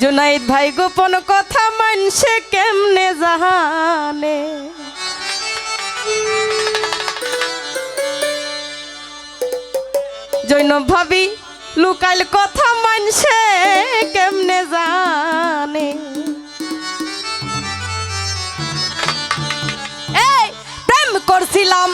জুনাইদ ভাই গোপন কথা মানছে কেমনে জাহানে? জৈন ভাবি, লুকাইল কথা মানছে কেমনে জানে এই, প্রেম করছিলাম।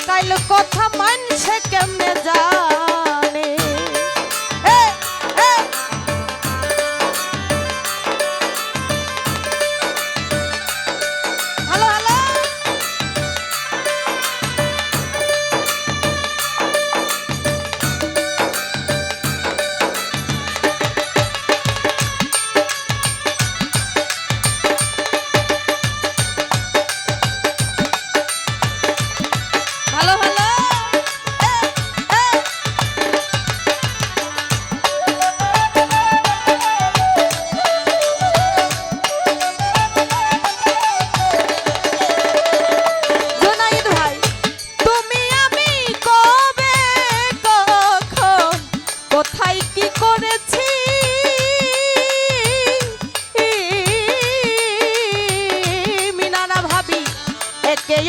কাল কথা মানছে কেমনে যা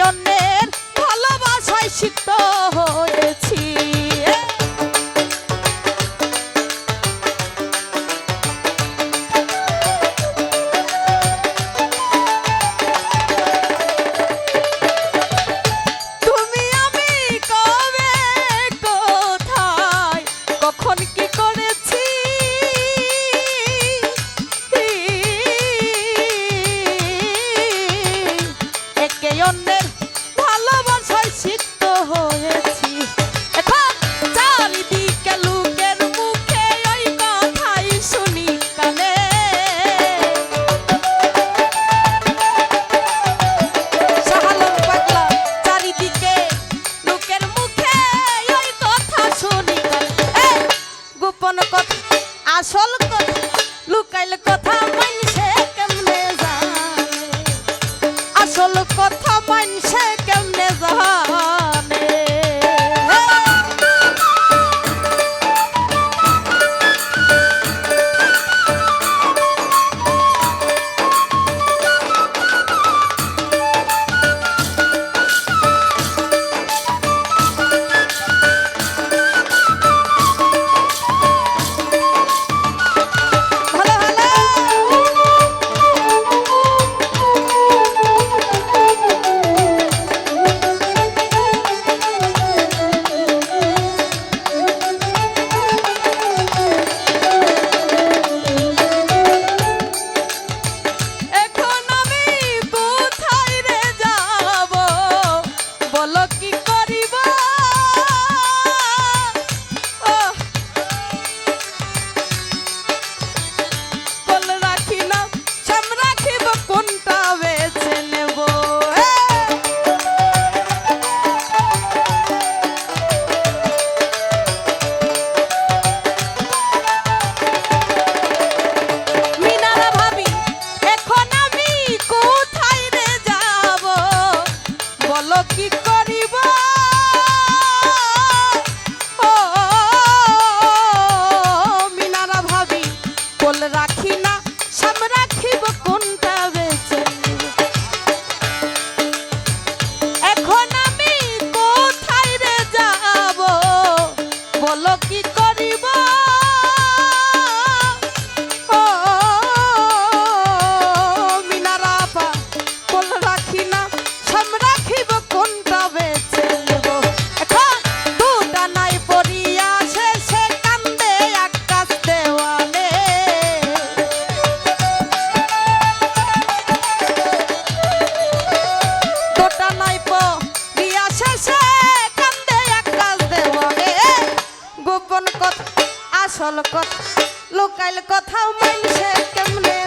অন্যের ভালোবাসায় সিদ্ধ গোপন কথা আসল কথা লুকাইল কথা কি কোল রাখি না আসল কথা লোকাল কথাও মানছে কেমনে